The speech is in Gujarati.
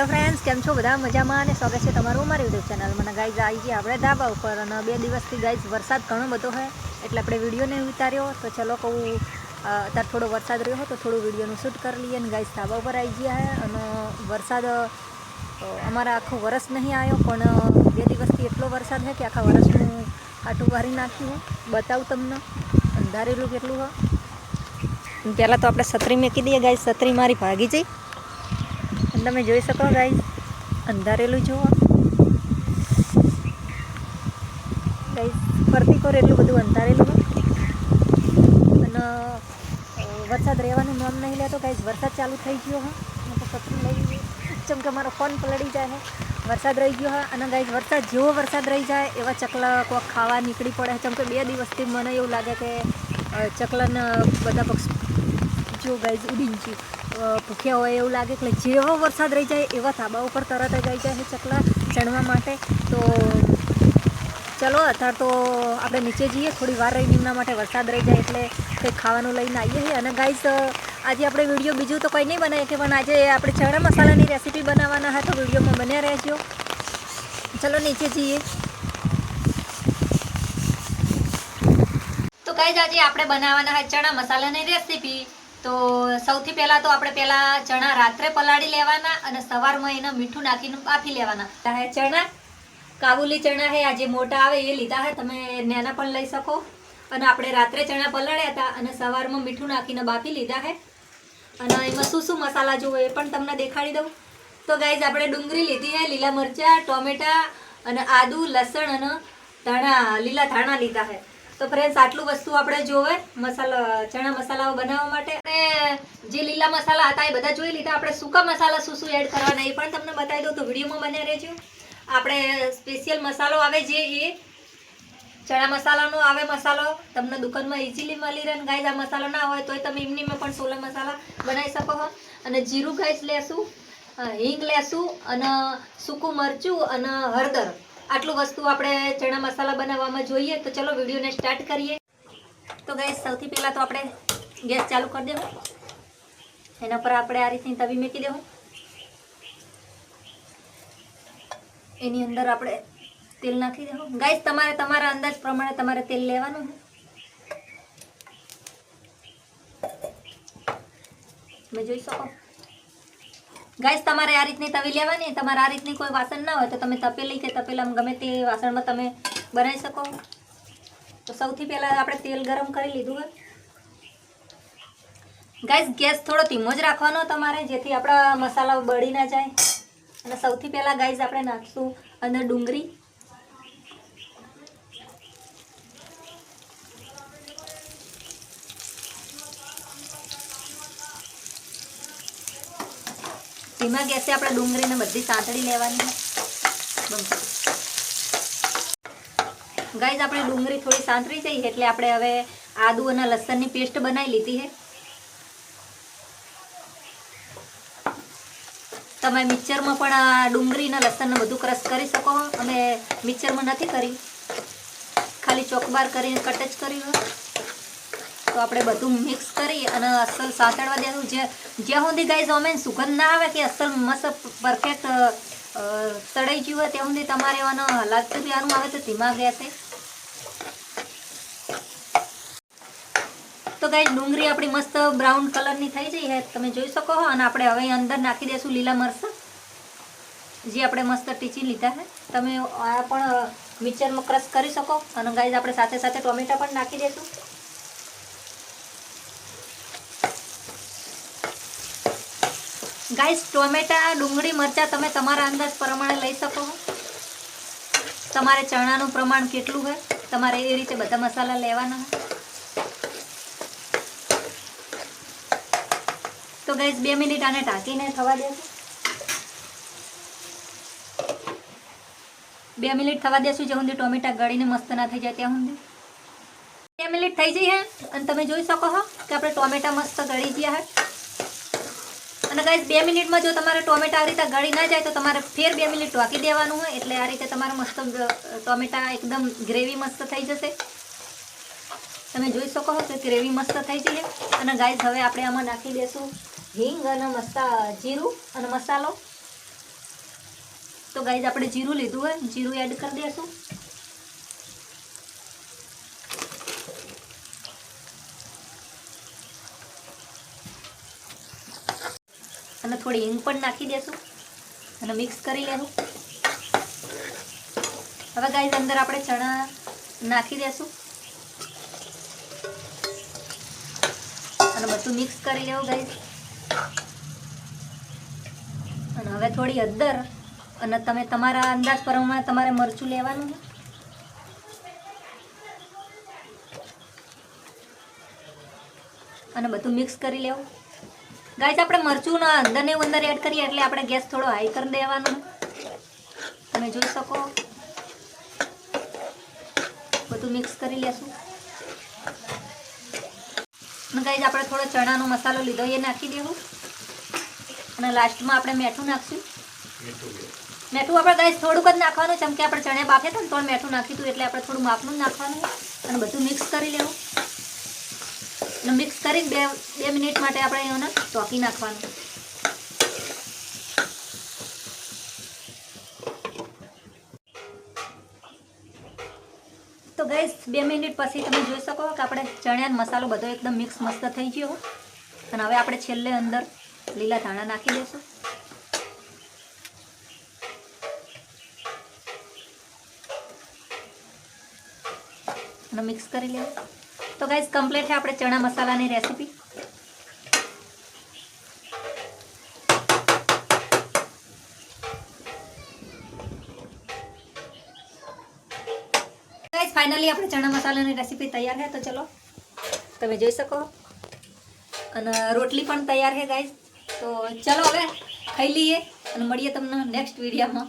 હેલો ફ્રેન્ડ્સ કેમ છો બધા? મજામાં અને સ્વાગત છે તમારું અમારી યુટ્યુબ ચેનલમાં ગાઈઝ આવી ગયા આપણે ધાબા ઉપર અને બે દિવસથી ગાઈઝ વરસાદ ઘણો બધો છે, એટલે આપણે વીડિયો નહીં ઉતાર્યો. તો ચલો કહું અત્યારે થોડો વરસાદ રહ્યો તો થોડું વિડીયોનું શૂટ કરી લઈએ અને ગાઈઝ ધાબા ઉપર આવી ગયા હે અને વરસાદ અમારા આખું વરસ નહીં આવ્યો, પણ બે દિવસથી એટલો વરસાદ છે કે આખા વરસનું આટું વારી નાખ્યું બતાવું તમને, અંધારેલું કેટલું હોય પહેલાં તો આપણે છત્રી મેકી દઈએ ગાઈઝ છત્રી મારી ભાગી જઈ. તમે જોઈ શકો ગાઈઝ, અંધારેલું જુઓ. ગાઈઝ, ફરતી કોર એટલું બધું અંધારેલું અને વરસાદ રહેવાનું નામ નહીં લેતો. ગાઈઝ, વરસાદ ચાલુ થઈ ગયો હા. હું તો છત્રી લઈ ચમકે મારો ફોન પલળી જાય હે. વરસાદ રહી ગયો હા. અને ગાઈઝ, વરસાદ જેવો વરસાદ રહી જાય, એવા ચકલા કોક ખાવા નીકળી પડે ચમકે બે દિવસથી મને એવું લાગે કે ચકલાના બધા પક્ષી જો ગાઈઝ ઉડી છે ભૂખ્યા હોય એવું લાગે એટલે જેવો વરસાદ રહી જાય, એવા ધાબા ઉપર તરત જ આવી જાય છે ચકલા ચણવા માટે. તો ચલો, અત્યારે તો આપણે નીચે જઈએ, થોડી વાર રહીને એમના માટે વરસાદ રહી જાય એટલે કંઈક ખાવાનું લઈને આવીએ છીએ. અને ગાઈઝ આજે આપણે વીડિયો બીજું તો કંઈ નહીં બનાવીએ કે પણ આજે આપણે ચણા મસાલાની રેસીપી બનાવવાના હતા, તો વિડીયોમાં બન્યા રહેજો. ચલો, નીચે જઈએ. તો કઈ આજે આપણે બનાવવાના છે ચણા મસાલાની રેસીપી તો સૌથી પહેલા તો આપણે પહેલાં ચણા રાત્રે પલાળી લેવાના અને સવારમાં એને મીઠું નાખીને બાફી લેવાના. હે ચણા. કાબુલી ચણા હે, આ જે મોટા આવે એ લીધા છે તમે નાના પણ લઈ શકો. અને આપણે રાત્રે ચણા પલાળ્યા હતા અને સવારમાં મીઠું નાખીને બાફી લીધા છે અને એમાં શું શું મસાલા જોવો એ પણ તમને દેખાડી દઉં. તો ગાઈઝ આપણે ડુંગળી લીધી હે, લીલા મરચાં, ટોમેટા અને આદુ, લસણ અને ધાણા, લીલા ધાણા લીધા છે તો ફ્રેન્ડ્સ આટલું વસ્તુ આપણે જોવે, મસાલા, ચણા મસાલાઓ બનાવવા માટે. અને જે લીલા મસાલા હતા એ બધા જોઈ લીધા. આપણે સૂકા મસાલા શું શું એડ કરવાના એ પણ તમને બતાવી દઉં. તો વિડીયોમાં બને રહેજો. આપણે સ્પેશિયલ મસાલો આવે જે એ ચણા મસાલાનો આવે મસાલો. તમને દુકાનમાં ઇઝીલી મળી રહે ગાય આ મસાલો ના હોય તોય તમે એમનીમાં પણ સોલા મસાલા બનાવી શકો છો. અને જીરું ગાઈઝ લેશું હિંગ લેશું, અને સૂકું મરચું અને હળદર. આટલું વસ્તુ આપણે ચણા મસાલા બનાવવામાં જોઈએ તો ચલો વિડીયોને સ્ટાર્ટ કરીએ. તો ગાઈઝ સૌથી પહેલાં તો આપણે ગેસ ચાલુ કરી દેવું. એના પર આપણે આ રીતની તવી મૂકી દેવું. એની અંદર આપણે તેલ નાખી દેવું. ગાઈસ તમારે તમારા અંદાજ પ્રમાણે તમારે તેલ લેવાનું તમે જોઈ શકો? ગાઈસ તમારે આ રીતની તવી લેવાની, તમારે આ રીતની કોઈ વાસણ ના હોય તો તમે તપેલી કે તપેલામાં ગમે તે વાસણમાં તમે બનાવી શકો. તો સૌથી પહેલાં આપણે તેલ ગરમ કરી લીધું હોય. ગાઈસ ગેસ થોડો ધીમો જ રાખવાનો તમારે, જેથી આપણા મસાલા બળી ના જાય. અને સૌથી પહેલાં ગાઈસ આપણે નાખશું અંદર ડુંગળી. ધીમા ગેસે આપણે ડુંગળીને બધી સાંતળી લેવાની. ગાઈઝ, આપણે ડુંગળી થોડી સાંતળી જઈ એટલે આપણે હવે આદુ અને લસણની પેસ્ટ બનાવી લીધી છે. તમે મિક્સરમાં પણ આ ડુંગળી અને લસણને બધું ક્રશ કરી શકો. અમે મિક્સરમાં નથી કરી. ખાલી ચોકબાર કરીને કટ જ કર્યું. તો આપણે બધું મિક્સ કરી અને અસલ સાંતળવા દેવું જે જ્યાં સુધી ગાઈઝ અમે સુગંધ ના આવે કે અસલ મસ્ત પરફેક્ટ તળાઈ ગયું હોય ત્યાં સુધી તમારે એવાનો હલાવતું પીવાનું આવે તો ધીમા ગેસે તો ગાય ડુંગળી આપણી મસ્ત બ્રાઉન કલરની થઈ જઈ હે, તમે જોઈ શકો છો અને આપણે હવે અંદર નાખી દઈશું લીલા મરચાં, જે આપણે મસ્ત ટીચી લીધા છે. તમે આ પણ મિક્સરમાં ક્રશ કરી શકો. અને ગાઈઝ આપણે સાથે સાથે ટોમેટા પણ નાખી દઈશું ગાઈસ ટોમેટા, ડુંગળી, મરચાં તમે તમારા અંદાજ પ્રમાણે લઈ શકો તમારે ચણાનું પ્રમાણ કેટલું છે તમારે એ રીતે બધા મસાલા લેવાના તો ગાઈસ બે મિનિટ આને ઢાંકીને થવા દેશું બે મિનિટ થવા દેશું જ્યાં સુધી ટોમેટા ગળીને મસ્ત ના થઈ જાય ત્યાં સુધી. બે મિનિટ થઈ જઈ હે, અને તમે જોઈ શકો છો કે આપણે ટોમેટા મસ્ત ગળી ગયા હે. અને ગાઈસ બે મિનિટમાં જો તમારે ટોમેટા આ રીતે ગળી ના જાય તો તમારે ફેર બે મિનિટ ઢાંકી દેવાનું હોય. એટલે આ રીતે તમારે મસ્ત ટોમેટા એકદમ ગ્રેવી મસ્ત થઈ જશે. તમે જોઈ શકો છો કે ગ્રેવી મસ્ત થઈ જશે અને ગાઈસ હવે આપણે આમાં નાખી દઈશું હિંગ અને મસા જીરું અને મસાલો. તો ગાઈઝ આપણે જીરું લીધું હોય. જીરું એડ કરી દઈશું અને થોડી હિંગ પણ નાખી દેશું અને મિક્સ કરી લેશું. હવે ગાઈઝ અંદર આપણે ચણા નાખી દેશું. અને બધું મિક્સ કરી લેવું ગાઈઝ અને હવે થોડી અદર અને તમે તમારા અંદાજ પ્રમાણે તમારે મરચું લેવાનું છે. અને બધું મિક્સ કરી લેવું. ગાઈસ આપણે મરચું અંદર ને અંદર એડ કરીએ એટલે આપણે ગેસ થોડો હાઈ કરી દેવાનો. તમે જોઈ શકો. બધું મિક્સ કરી લેશું. ગાઈસ આપણે થોડો ચણાનો મસાલો લીધો એ નાખી દેવું. અને લાસ્ટમાં આપણે મેઠું નાખશું. મેઠું આપણે ગાઈસ થોડુંક જ નાખવાનું છે. કે આપણે ચણે બાફે તો પણ મેઠું નાખ્યું હતું એટલે આપણે થોડું માપનું જ નાખવાનું. અને બધું મિક્સ કરી લેવું. અને મિક્સ કરી બે બે મિનિટ માટે આપણે એને ટોકી નાખવાનું. તો ગાઈસ બે મિનિટ પછી તમે જોઈ શકો કે આપણે ચણિયાનો મસાલો બધો એકદમ મિક્સ મસ્ત થઈ ગયો. અને હવે આપણે છેલ્લે અંદર લીલા ધાણા નાખી દઈશું. અને મિક્સ કરી લેવું. તો ગાઈઝ કમ્પ્લીટ છે આપણે ચણા મસાલાની રેસીપી ગાઈઝ ફાઇનલી આપણે ચણા મસાલાની રેસીપી તૈયાર છે, તો ચલો. તમે જોઈ શકો. અને રોટલી પણ તૈયાર છે ગાઈઝ તો ચલો હવે ખાઈ લઈએ અને મળીએ તમને નેક્સ્ટ વિડીયોમાં